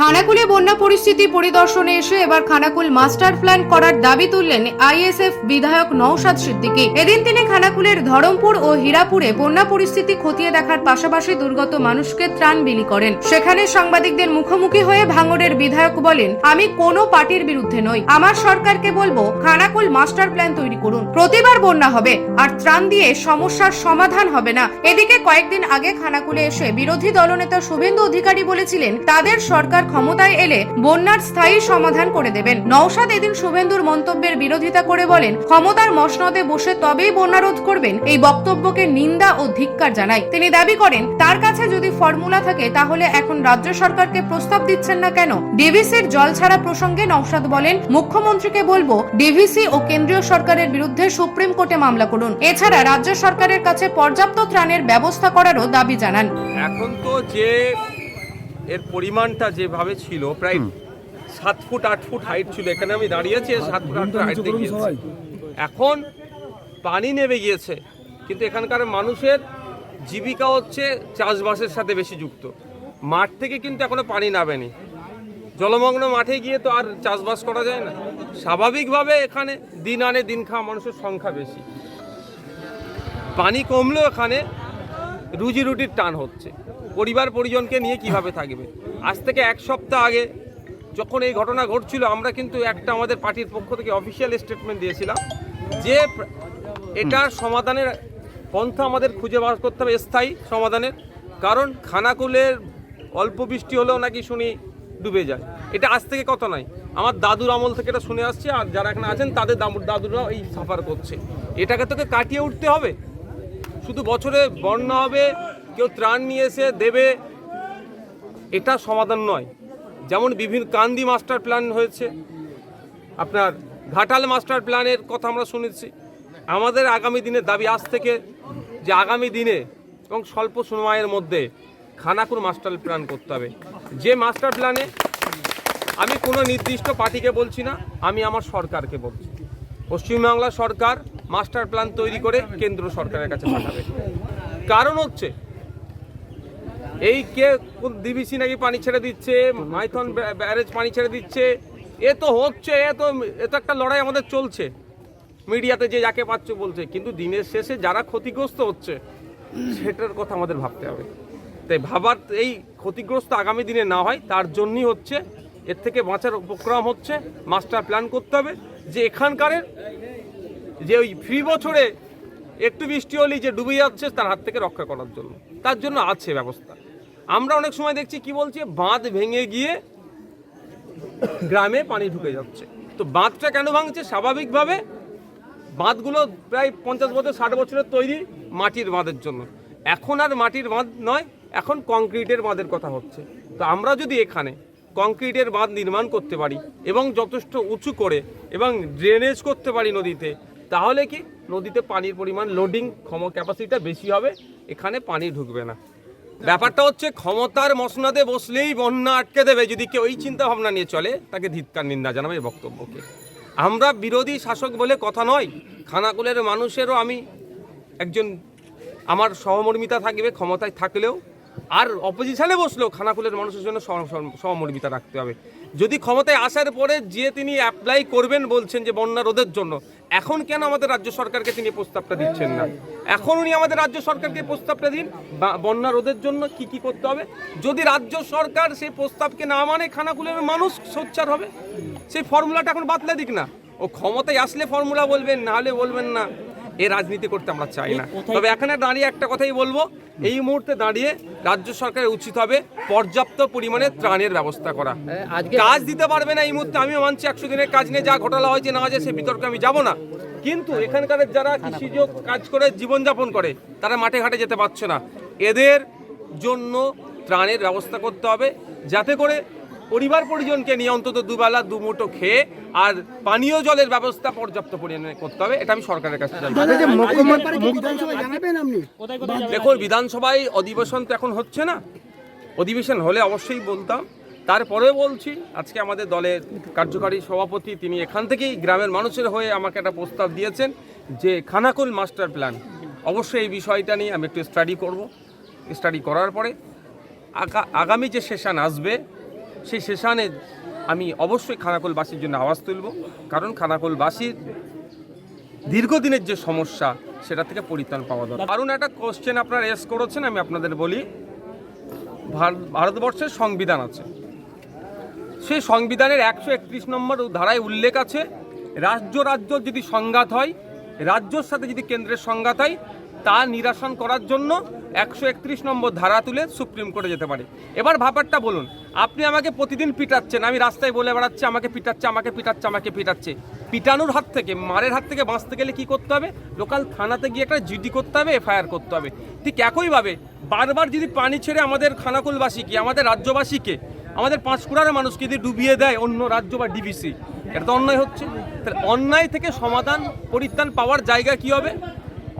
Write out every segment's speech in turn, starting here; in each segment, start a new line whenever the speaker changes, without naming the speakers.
খানাকুলে বন্যা পরিস্থিতি পরিদর্শনে এসে এবার খানাকুল মাস্টার প্ল্যান করার দাবি তুললেন আইএসএফ বিধায়ক নওশাদ সিদ্দিকী। এদিন তিনি খানাকুলের ধরমপুর ও হীরাপুরে বন্যা পরিস্থিতি খতিয়ে দেখার পাশাপাশি দুর্গত মানুষকে ত্রাণ বিলি করেন। সেখানে সাংবাদিকদের মুখোমুখি হয়ে ভাঙড়ের বিধায়ক বলেন, আমি কোনো পার্টির বিরুদ্ধে নই। আমার সরকারকে বলব, খানাকুল মাস্টার প্ল্যান তৈরি করুন। প্রতিবার বন্যা হবে, আর ত্রাণ দিয়ে সমস্যার সমাধান হবে না। এদিকে কয়েকদিন আগে খানাকুলে এসে বিরোধী দলনেতা শুভেন্দু অধিকারী বলেছিলেন, তাদের সরকার ক্ষমতায় এলে বন্যার স্থায়ী সমাধান করে দেবেন। নওশাদ এদিন শুভেন্দুর মন্তব্যের বিরোধিতা করে বলেন, ক্ষমতার মসনদে বসে তবেই বন্যা রোধ করবেন এই বক্তব্যকে নিন্দা ও ধিক্কার জানায় তিনি দাবি করেন, তার কাছে যদি ফর্মুলা থাকে তাহলে এখন রাজ্য সরকারকে প্রস্তাব দিচ্ছেন না কেন? ডিভিসির জল ছাড়া প্রসঙ্গে নওশাদ বলেন, মুখ্যমন্ত্রীকে বলব, ডিভিসি ও কেন্দ্রীয় সরকারের বিরুদ্ধে সুপ্রিম কোর্টে মামলা করুন। এছাড়া রাজ্য সরকারের কাছে পর্যাপ্ত ত্রাণের ব্যবস্থা করারও দাবি জানান।
এখন তো যে এর পরিমাণটা যেভাবে ছিল প্রায় সাত ফুট আট ফুট হাইট ছিল। এখানে আমি দাঁড়িয়ে আছি সাত ফুট আট ফুট হাইট দেখিয়েছি এখন পানি নেমে গিয়েছে কিন্তু এখানকার মানুষের জীবিকা হচ্ছে চাষবাসের সাথে বেশি যুক্ত। মাঠ থেকে কিন্তু এখনও পানি নামেনি। জলমগ্ন মাঠে গিয়ে তো আর চাষবাস করা যায় না। স্বাভাবিকভাবে এখানে দিন আনে দিন খাওয়া মানুষের সংখ্যা বেশি। পানি কমলেও এখানে রুজি রুটির টান হচ্ছে। পরিবার পরিজনকে নিয়ে কীভাবে থাকবে? আজ থেকে এক সপ্তাহ আগে যখন এই ঘটনা ঘটছিল আমরা কিন্তু একটা আমাদের পার্টির পক্ষ থেকে অফিসিয়াল স্টেটমেন্ট দিয়েছিলাম যে এটার সমাধানের পন্থা আমাদের খুঁজে বার করতে হবে স্থায়ী সমাধানের। কারণ খানাকুলের অল্প বৃষ্টি হলেও নাকি শুনি ডুবে যায়। এটা আজ থেকে কত নয়? আমার দাদুর আমল থেকে এটা শুনে আসছে আর যারা এখানে আছেন তাদের দামুর দাদুরাও এই সাফার করছে। এটাকে তোকে কাটিয়ে উঠতে হবে? শুধু বছরে বন্যা হবে কেউ ত্রাণ নিয়ে এসে দেবে, এটা সমাধান নয়। যেমন বিভিন্ন কান্দি মাস্টার প্ল্যান হয়েছে, আপনার ঘাটাল মাস্টার প্ল্যানের কথা আমরা শুনেছি। আমাদের আগামী দিনের দাবি আজ থেকে যে আগামী দিনে এবং স্বল্প সময়ের মধ্যে খানাকুর মাস্টার প্ল্যান করতে হবে। যে মাস্টার প্ল্যানে আমি কোনো নির্দিষ্ট পার্টিকে বলছি না, আমি আমার সরকারকে বলছি। পশ্চিমবাংলা সরকার মাস্টার প্ল্যান তৈরি করে কেন্দ্র সরকারের কাছে পাঠাবে। কারণ হচ্ছে এই কে ডিবিসি নাকি পানি ছেড়ে দিচ্ছে? মাইথন ব্যারেজ পানি ছেড়ে দিচ্ছে। এ তো হচ্ছে, এ তো এ তো একটা লড়াই আমাদের চলছে। মিডিয়াতে যে যাকে পাচ্ছে বলছে। কিন্তু দিনের শেষে যারা ক্ষতিগ্রস্ত হচ্ছে, সেটার কথা আমাদের ভাবতে হবে। তাই ভাবার এই ক্ষতিগ্রস্ত আগামী দিনে না হয়, তার জন্যই হচ্ছে, এর থেকে বাঁচার উপক্রম হচ্ছে, মাস্টার প্ল্যান করতে হবে যে এখানকারের যে ওই ফ্রি বছরে একটু বৃষ্টি হলেই যে ডুবে যাচ্ছে, তার হাত থেকে রক্ষা করার জন্য। তার জন্য আছে ব্যবস্থা। আমরা অনেক সময় দেখছি, কি বলছে? বাঁধ ভেঙে গিয়ে গ্রামে পানি ঢুকে যাচ্ছে। তো বাঁধটা কেন ভাঙছে? স্বাভাবিকভাবে বাঁধগুলো প্রায় পঞ্চাশ বছর, ষাট বছরের তৈরি মাটির বাঁধের জন্য। এখন আর মাটির বাঁধ নয়, এখন কংক্রিটের বাঁধের কথা হচ্ছে। তো আমরা যদি এখানে কংক্রিটের বাঁধ নির্মাণ করতে পারি এবং যথেষ্ট উঁচু করে এবং ড্রেনেজ করতে পারি নদীতে, তাহলে কি নদীতে পানির পরিমাণ লোডিং ক্ষম ক্যাপাসিটিটা বেশি হবে? এখানে পানি ঢুকবে না। ব্যাপারটা হচ্ছে ক্ষমতার মসনাদে বসলেই বন্যা আটকে দেবে। যদি কেউ এই চিন্তা ভাবনা নিয়ে চলে, তাকে ধিৎকার নিন্দা জানাবে এই বক্তব্যকে। আমরা বিরোধী শাসক বলে কথা নয়, খানাকুলের মানুষেরও আমি একজন, আমার সহমর্মিতা থাকবে, ক্ষমতায় থাকলেও। আর অপোজিশনে বসলেও খানাকুলের মানুষের জন্য সহ- সহ- সহমর্মিতা রাখতে হবে। যদি ক্ষমতায় আসার পরে যে তিনি অ্যাপ্লাই করবেন বলছেন যে বন্যা রোধের জন্য, এখন কেন আমাদের রাজ্য সরকারকে তিনি প্রস্তাবটা দিচ্ছেন না? এখন উনি আমাদের রাজ্য সরকারকে প্রস্তাবটা দিন বন্যা রোধের জন্য কি কি করতে হবে? যদি রাজ্য সরকার সেই প্রস্তাবকে না মানে খানাকুলের মানুষ সোচ্চার হবে? সেই ফর্মুলাটা এখন বাতলে দিক না। ও ক্ষমতায় আসলে ফর্মুলা বলবেন, না হলে বলবেন না। এই রাজনীতি করতে আমরা চাই না। তবে এখানে দাঁড়িয়ে একটা কথাই বলব এই মুহূর্তে দাঁড়িয়ে রাজ্য সরকারের উচিত হবে পর্যাপ্ত পরিমাণে ত্রাণের ব্যবস্থা করা। কাজ দিতে পারবে না এই মুহূর্তে আমিও মানছি একশো দিনের কাজ নিয়ে যা ঘটনা হয়েছে না হয়েছে সে বিতর্কে আমি যাব না। কিন্তু এখানকার যারা কৃষিজ কাজ করে জীবনযাপন করে তারা মাঠে ঘাটে যেতে পারছে না। এদের জন্য ত্রাণের ব্যবস্থা করতে হবে যাতে করে পরিবার পরিজনকে নিয়ে অন্তত দুবেলা দুমুঠো খেয়ে আর পানীয় জলের ব্যবস্থা পর্যাপ্ত পরিমাণে করতে হবে এটা আমি সরকারের কাছে চাই।
দাদা যে মুখ্যমন্ত্রী বিধানসভায় জানাবেন
দেখুন বিধানসভায় অধিবেশন তো এখন হচ্ছে না। অধিবেশন হলে অবশ্যই বলতাম। তারপরে বলছি আজকে আমাদের দলের কার্যকারী সভাপতি তিনি এখান থেকেই গ্রামের মানুষের হয়ে আমাকে একটা প্রস্তাব দিয়েছেন যে খানাকুল মাস্টার প্ল্যান। অবশ্যই এই বিষয়টা নিয়ে আমি একটু স্টাডি করব। স্টাডি করার পরে আগামী যে সেশন আসবে সেই সেশনে আমি অবশ্যই খানাকুলবাসীর জন্য আওয়াজ তুলব। কারণ খানাকুলবাসীর দীর্ঘদিনের যে সমস্যা, সেটা থেকে পরিত্রাণ পাওয়া দরকার। কারণ একটা কোশ্চেন আপনারা এস করেছেন, আমি আপনাদের বলি, ভার- ভারতবর্ষের সংবিধান আছে। সেই সংবিধানের একশো একত্রিশ নম্বর ধারায় উল্লেখ আছে, রাজ্য রাজ্য যদি সংঘাত হয়, রাজ্যর সাথে যদি কেন্দ্রের সংঘাত হয়, তা নিরাসন করার জন্য একশো একত্রিশ নম্বর ধারা তুলে সুপ্রিম কোর্টে যেতে পারে। এবার ব্যাপারটা বলুন, আপনি আমাকে প্রতিদিন পিটাচ্ছেন, আমি রাস্তায় বলে বেড়াচ্ছি, আমাকে পিটাচ্ছে আমাকে পিটাচ্ছে আমাকে পিটাচ্ছে। পিটানোর হাত থেকে, মারের হাত থেকে বাঁচতে গেলে কি করতে হবে? লোকাল থানাতে গিয়ে একটা জিডি করতে হবে, এফআইআর করতে হবে। ঠিক একইভাবে, বারবার যদি পানি ছেড়ে আমাদের খানাকুলবাসীকে, আমাদের রাজ্যবাসীকে, আমাদের পাঁচকুড়ার মানুষকে যদি ডুবিয়ে দেয় অন্য রাজ্য বা ডিবিসি, এটা তো অন্যায় হচ্ছে। তাহলে অন্যায় থেকে সমাধান, পরিত্রাণ পাওয়ার জায়গা কি হবে?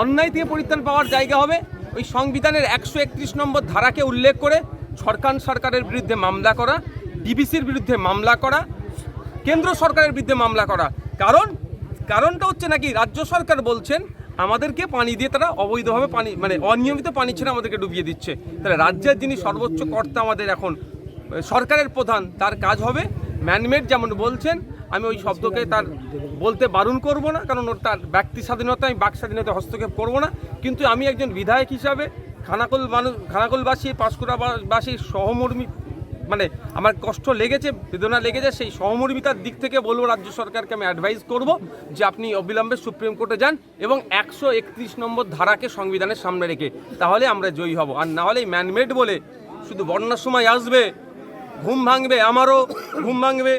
অন্যায় থেকে পরিত্রাণ পাওয়ার জায়গা হবে ওই সংবিধানের একশো একত্রিশ নম্বর ধারাকে উল্লেখ করে সরকার সরকারের বিরুদ্ধে মামলা করা, ডিবিসির বিরুদ্ধে মামলা করা, কেন্দ্র সরকারের বিরুদ্ধে মামলা করা। কারণ, কারণটা হচ্ছে নাকি রাজ্য সরকার বলছেন, আমাদেরকে পানি দিয়ে তারা অবৈধভাবে পানি মানে অনিয়মিত পানি ছেড়ে আমাদেরকে ডুবিয়ে দিচ্ছে। তাহলে রাজ্যের যিনি সর্বোচ্চ কর্তা আমাদের এখন, সরকারের প্রধান, তার কাজ হবে ম্যানমেড যেমন বলছেন আমি ওই শব্দকে তার বলতে বারণ করব না, কারণ ওর তার ব্যক্তি স্বাধীনতা, আমি বাক স্বাধীনতা হস্তক্ষেপ করব না। কিন্তু আমি একজন বিধায়ক হিসাবে খানাকুল মানুষ খানাকুলবাসী পাঁশকুড়াবাসীর সহমর্মী মানে আমার কষ্ট লেগেছে, বেদনা লেগেছে, সেই সহমর্মিতার দিক থেকে বলব, রাজ্য সরকারকে আমি অ্যাডভাইস করব যে আপনি অবিলম্বে সুপ্রিম কোর্টে যান এবং একশো একত্রিশ নম্বর ধারাকে সংবিধানের সামনে রেখে, তাহলে আমরা জয়ী হব। আর না হলে ম্যানমেড বলে শুধু বন্যার সময় আসবে, ঘুম ভাঙবে, আমারও ঘুম ভাঙবে।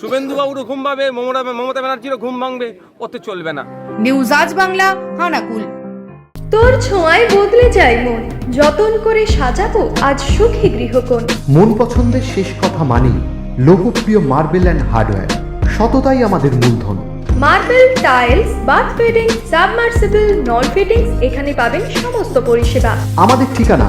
শুভেন্দুবাবুরও ঘুম ভাঙবে মমতা মমতা ব্যানার্জিরও ঘুম ভাঙবে ওতে চলবে না।
নিউজ আজ বাংলা খানাকুল
তোর ছোঁয়ায় বদলে যায় মন যতন করে সাজাবো আজ সুখী গৃহকোণ।
মন পছন্দের শেষ কথা মানি লোকপ্রিয় মার্বেল অ্যান্ড হার্ডওয়্যার সততাই আমাদের মূলধন।
Marble tiles bath fitting submersible নল ফিটিংস এখানে পাবেন সমস্ত পরিষেবা।
আমাদের ঠিকানা